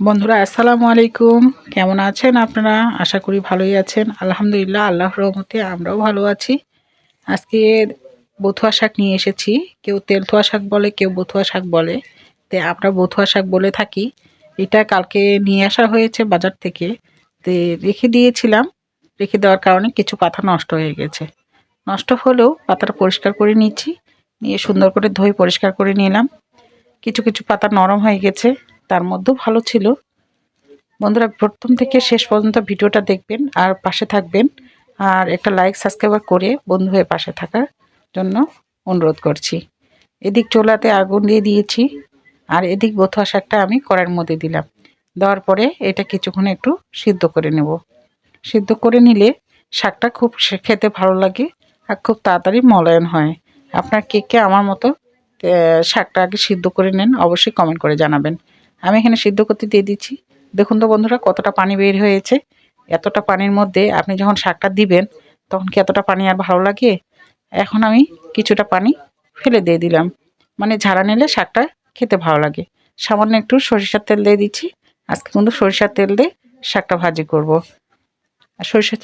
বন্ধুরা, আসসালামু আলাইকুম। কেমন আছেন আপনারা? আশা করি ভালোই আছেন। আলহামদুলিল্লাহ, আল্লাহর রহমতে আমরাও ভালো আছি। আজকে বথুয়া শাক নিয়ে এসেছি। কেউ তেলথোয়া শাক বলে, কেউ বথুয়া শাক বলে। তে আমরা বথুয়া শাক বলে থাকি। এটা কালকে নিয়ে আসা হয়েছে বাজার থেকে। তে রেখে দিয়েছিলাম। রেখে দেওয়ার কারণে কিছু পাতা নষ্ট হয়ে গেছে। নষ্ট হলেও পাতাটা পরিষ্কার করে নিচ্ছি। নিয়ে সুন্দর করে ধুয়ে পরিষ্কার করে নিলাম। কিছু কিছু পাতা নরম হয়ে গেছে। তার মধ্যেও ভালো ছিল। বন্ধুরা, প্রথম থেকে শেষ পর্যন্ত ভিডিওটা দেখবেন আর পাশে থাকবেন। আর একটা লাইক সাবস্ক্রাইবার করে বন্ধু হয়ে পাশে থাকার জন্য অনুরোধ করছি। এদিক চোলাতে আগুন দিয়ে দিয়েছি আর এদিক বথুয়া শাকটা আমি কড়াইয়ের মধ্যে দিলাম। দেওয়ার পরে এটা কিছুক্ষণ একটু সিদ্ধ করে নেব। সিদ্ধ করে নিলে শাকটা খুব খেতে ভালো লাগে আর খুব তাড়াতাড়ি মলায়ন হয়। আপনার কে কে আমার মতো শাকটা আগে সিদ্ধ করে নেন, অবশ্যই কমেন্ট করে জানাবেন। আমি এখানে সিদ্ধ করতে দিয়ে দিচ্ছি। দেখুন তো বন্ধুরা, কতটা পানি বের হয়েছে। এতটা পানির মধ্যে আপনি যখন শাকটা দিবেন, তখন কি এতটা পানি আর ভালো লাগে? এখন আমি কিছুটা পানি ফেলে দিয়ে দিলাম। মানে ঝাড়া নিলে শাকটা খেতে ভালো লাগে। সামান্য একটু সরিষার তেল দিয়ে দিচ্ছি। আজকে কিন্তু সরিষার তেল দিয়ে শাকটা ভাজি করব। সরিষার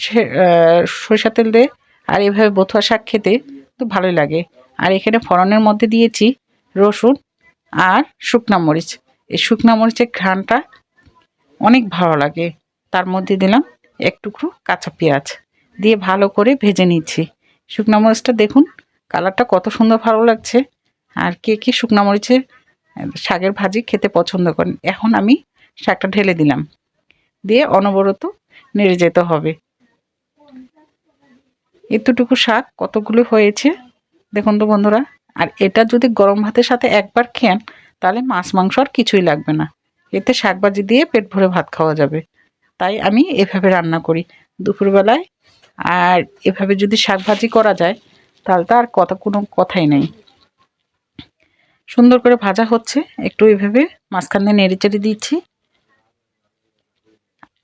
সরিষার তেল দিয়ে আর এভাবে বথুয়া শাক খেতে তো ভালোই লাগে। আর এখানে ফড়নের মধ্যে দিয়েছি রসুন আর শুকনা মরিচ। এই শুকনা মরিচের ঘ্রাণটা অনেক ভালো লাগে। তার মধ্যে দিলাম এক টুকরো কাঁচা পেঁয়াজ দিয়ে ভালো করে ভেজে নিচ্ছি। শুকনা মরিচটা দেখুন, কালারটা কত সুন্দর ভালো লাগছে। আর কে কে শুকনা মরিচের শাকের ভাজি খেতে পছন্দ করেন, এখন আমি শাকটা ঢেলে দিলাম। দিয়ে অনবরত নেড়ে যেতে হবে। এতটুকু শাক কতগুলো হয়েছে? দেখুন তো বন্ধুরা আর এটা যদি গরম ভাতের সাথে একবার খেন, তাহলে মাছ, মাংস আর কিছুই লাগবে না। এতে শাকভাজি দিয়ে পেট ভরে ভাত খাওয়া যাবে। তাই আমি এভাবে রান্না করি দুপুরবেলায়। আর এভাবে যদি শাকভাজি করা যায়, তাহলে তো আর কথা, কোনো কথাই নেই। সুন্দর করে ভাজা হচ্ছে। একটু এভাবে মাঝখান দিয়ে নেড়ে চেড়ে দিচ্ছি।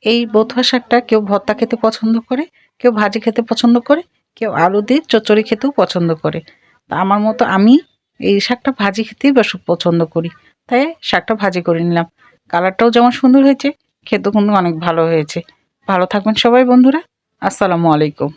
এই বথুয়া শাকটা কেউ ভর্তা খেতে পছন্দ করে, কেউ ভাজি খেতে পছন্দ করে, কেউ আলু দিয়ে চচ্চড়ি খেতেও পছন্দ করে। আমার মতো আমি এই শাকটা ভাজি খেতেই বেশ পছন্দ করি। তাই শাকটা ভাজি করে নিলাম। কালারটাও যেমন সুন্দর হয়েছে, খেতেও কিন্তু অনেক ভালো হয়েছে। ভালো থাকবেন সবাই বন্ধুরা। আসসালামু আলাইকুম।